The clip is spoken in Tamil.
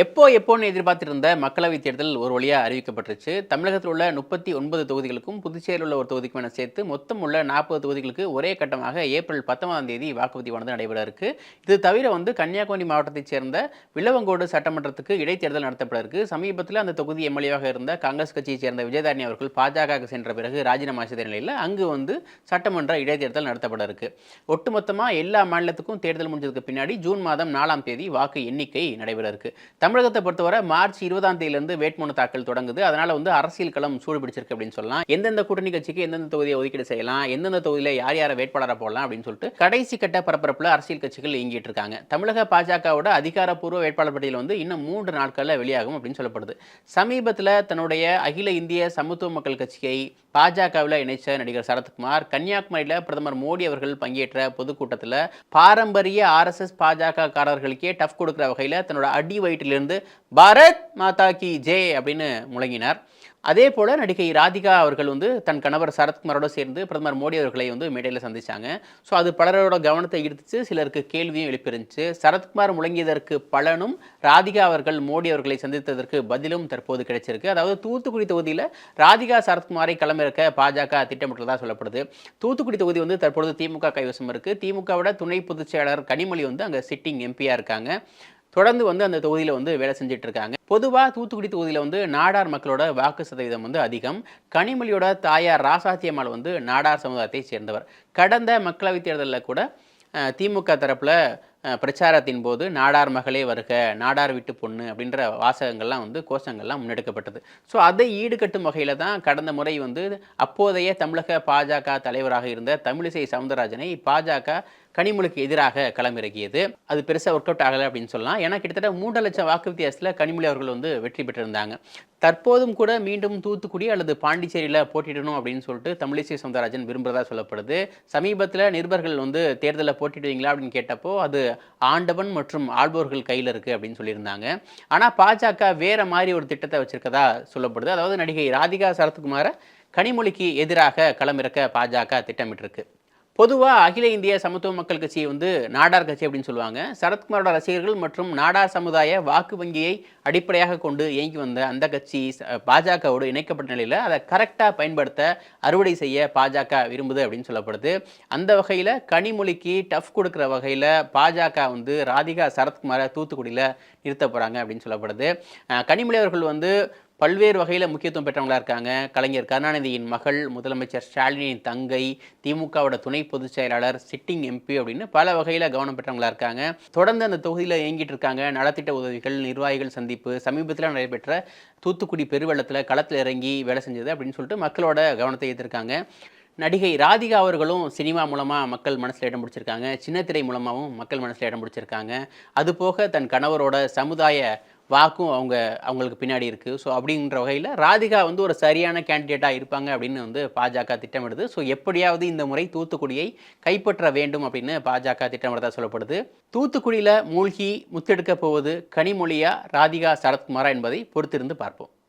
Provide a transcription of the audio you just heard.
எப்போ எப்போன்னு எதிர்பார்த்திருந்த மக்களவைத் தேர்தல் ஒரு வழியாக அறிவிக்கப்பட்டுருச்சு. தமிழகத்தில் உள்ள முப்பத்தி ஒன்பது தொகுதிகளுக்கும் புதுச்சேரியில் உள்ள ஒரு தொகுதிக்கும் என சேர்த்து மொத்தம் உள்ள நாற்பது தொகுதிகளுக்கு ஒரே கட்டமாக ஏப்ரல் பத்தொன்பதாம் தேதி வாக்குப்பதிவானது நடைபெற இருக்கு. இது தவிர வந்து கன்னியாகுமரி மாவட்டத்தைச் சேர்ந்த விலவங்கோடு சட்டமன்றத்துக்கு இடைத்தேர்தல் நடத்தப்பட இருக்கு. சமீபத்தில் அந்த தொகுதி எம்எல்ஏவாக இருந்த காங்கிரஸ் கட்சியைச் சேர்ந்த விஜயதாரணி அவர்கள் பாஜக சென்ற பிறகு ராஜினாமா செய்த நிலையில் அங்கு வந்து சட்டமன்ற இடைத்தேர்தல் நடத்தப்பட இருக்கு. ஒட்டுமொத்தமாக எல்லா மாநிலத்துக்கும் தேர்தல் முடிஞ்சதுக்கு பின்னாடி ஜூன் மாதம் நாலாம் தேதி வாக்கு எண்ணிக்கை நடைபெற இருக்கு. தமிழகத்தை பொறுத்தவரை மார்ச் இருபதாம் தேதியிலிருந்து வேட்புமனு தாக்கல் தொடங்குது. அதனால வந்து அரசியல் களம் சூடு பிடிச்சிருக்கு அப்படின்னு சொல்லலாம். எந்தெந்த கூட்டணி கட்சிக்கு எந்தெந்த தொகுதியை ஒதுக்கீடு செய்யலாம் எந்தெந்த தொகுதியில் யார் யாரை வேட்பாளராக போடலாம் அப்படின்னு சொல்லிட்டு கடைசி கட்ட பரபரப்பில் அரசியல் கட்சிகள் இயங்கிட்டு இருக்காங்க. தமிழக பாஜகவோட அதிகாரப்பூர்வ வேட்பாளர் பட்டியல் வந்து இன்னும் மூன்று நாட்களில் வெளியாகும் அப்படின்னு சொல்லப்படுது. சமீபத்தில் தன்னுடைய அகில இந்திய சமத்துவ மக்கள் கட்சியை பாஜகவில் இணைச்ச நடிகர் சரத்குமார் கன்னியாகுமரியில் பிரதமர் மோடி அவர்கள் பங்கேற்ற பொதுக்கூட்டத்தில் பாரம்பரிய ஆர்எஸ்எஸ் பாஜக காரர்களுக்கே டஃப் கொடுக்குற வகையில் தன்னோட அடி வயிற்றிலிருந்து பாரத் மாதா கி ஜே அப்படின்னு முழங்கினார். அதே போல் நடிகை ராதிகா அவர்கள் வந்து தன் கணவர் சரத்குமாரோட சேர்ந்து பிரதமர் மோடி அவர்களை வந்து மேடையில் சந்தித்தாங்க ஸோ அது பலரோட கவனத்தை ஈர்த்துச்சு சிலருக்கு கேள்வியும் எழுப்பிருந்துச்சு. சரத்குமார் முழங்கியதற்கு பலனும் ராதிகா அவர்கள் மோடி அவர்களை சந்தித்ததற்கு பதிலும் தற்போது கிடைச்சிருக்கு. அதாவது தூத்துக்குடி தொகுதியில் ராதிகா சரத்குமாரை களமிறக்க பாஜக திட்டமிட்டதாக சொல்லப்படுது. தூத்துக்குடி தொகுதி வந்து தற்பொழுது திமுக கைவசம் இருக்குது திமுகவோட துணை பொதுச் செயலாளர் கனிமொழி வந்து அங்கே சிட்டிங் எம்பியாக இருக்காங்க. தொடர்ந்து வந்து அந்த தொகுதியில் வந்து வேலை செஞ்சுட்டு இருக்காங்க பொதுவாக தூத்துக்குடி தொகுதியில் வந்து நாடார் மக்களோட வாக்கு சதவீதம் வந்து அதிகம். கனிமொழியோட தாயார் ராசாத்தியம்மாள் வந்து நாடார் சமுதாயத்தை சேர்ந்தவர். கடந்த மக்களவைத் தேர்தலில் கூட திமுக தரப்பில் பிரச்சாரத்தின் போது நாடார் மகளே வருக நாடார் விட்டு பொண்ணு அப்படின்ற வாசகங்கள்லாம் வந்து கோஷங்கள்லாம் முன்னெடுக்கப்பட்டது. ஸோ அதை ஈடுகட்டும் வகையில் தான் கடந்த முறை வந்து அப்போதைய தமிழக பாஜக தலைவராக இருந்த தமிழிசை சவுந்தரராஜனை பாஜக கனிமொழிக்கு எதிராக களமிறக்கியது அது பெருசாக ஒர்க் அவுட் ஆகலை அப்படின்னு சொல்லலாம். ஏன்னா கிட்டத்தட்ட மூன்று லட்சம் வாக்கு வித்தியாசத்தில் கனிமொழி அவர்கள் வந்து வெற்றி பெற்றிருந்தாங்க. தற்போதும் கூட மீண்டும் தூத்துக்குடி அல்லது பாண்டிச்சேரியில் போட்டிடணும் அப்படின்னு சொல்லிட்டு தமிழிசை சவுந்தரராஜன் விரும்புகிறதா சொல்லப்படுது. சமீபத்தில் நிருபர்கள் வந்து தேர்தலில் போட்டிடுவீங்களா அப்படின்னு கேட்டப்போ அது ஆண்டவன் மற்றும் ஆள்பவர்கள் கையில் இருக்குது அப்படின்னு சொல்லியிருந்தாங்க. ஆனால் பாஜக வேறு மாதிரி ஒரு திட்டத்தை வச்சுருக்கதா சொல்லப்படுது. அதாவது நடிகை ராதிகா சரத்குமாரை கனிமொழிக்கு எதிராக களமிறக்க பாஜக திட்டமிட்டிருக்கு. பொதுவாக அகில இந்திய சமத்துவ மக்கள் கட்சியை வந்து நாடார் கட்சி அப்படின்னு சொல்லுவாங்க. சரத்குமாரோட ரசிகர்கள் மற்றும் நாடார் சமுதாய வாக்கு வங்கியை அடிப்படையாக கொண்டு இயங்கி வந்த அந்த கட்சி பாஜகவோடு இணைக்கப்பட்ட நிலையில் அதை கரெக்டாக பயன்படுத்த அறுவடை செய்ய பாஜக விரும்புது அப்படின்னு சொல்லப்படுது. அந்த வகையில் கனிமொழிக்கு டஃப் கொடுக்குற வகையில் பாஜக வந்து ராதிகா சரத்குமாரை தூத்துக்குடியில் நிறுத்த போகிறாங்க அப்படின்னு சொல்லப்படுது. கனிமொழி அவர்கள் வந்து பல்வேறு வகையில் முக்கியத்துவம் பெற்றவங்களாக இருக்காங்க. கலைஞர் கருணாநிதியின் மகள் முதலமைச்சர் ஸ்டாலினின் தங்கை திமுகவோட துணை பொதுச் செயலாளர் சிட்டிங் எம்பி அப்படின்னு பல வகையில் கவனம் பெற்றவங்களாக இருக்காங்க. தொடர்ந்து அந்த தொகுதியில் இயங்கிட்டு இருக்காங்க. நலத்திட்ட உதவிகள் நிர்வாகிகள் சந்திப்பு சமீபத்தில் நடைபெற்ற தூத்துக்குடி பெருவெள்ளத்தில் களத்தில் இறங்கி வேலை செஞ்சது அப்படின்னு சொல்லிட்டு மக்களோட கவனத்தை ஈர்த்திருக்காங்க. நடிகை ராதிகா அவர்களும் சினிமா மூலமாக மக்கள் மனசில் இடம் பிடிச்சிருக்காங்க. சின்னத்திரை மூலமாகவும் மக்கள் மனசில் இடம் பிடிச்சிருக்காங்க. அதுபோக தன் கணவரோட சமுதாய வாக்கும் அவங்க அவங்களுக்கு பின்னாடி இருக்குது ஸோ அப்படின்ற வகையில் ராதிகா வந்து ஒரு சரியான கேண்டிடேட்டாக இருப்பாங்க அப்படின்னு வந்து பாஜக திட்டமிடுது. ஸோ எப்படியாவது இந்த முறை தூத்துக்குடியை கைப்பற்ற வேண்டும் அப்படின்னு பாஜக திட்டமிடுறதா சொல்லப்படுது. தூத்துக்குடியில் மூழ்கி முத்தெடுக்க போவது கனிமொழியா ராதிகா சரத்குமாரா என்பதை பொறுத்திருந்து பார்ப்போம்.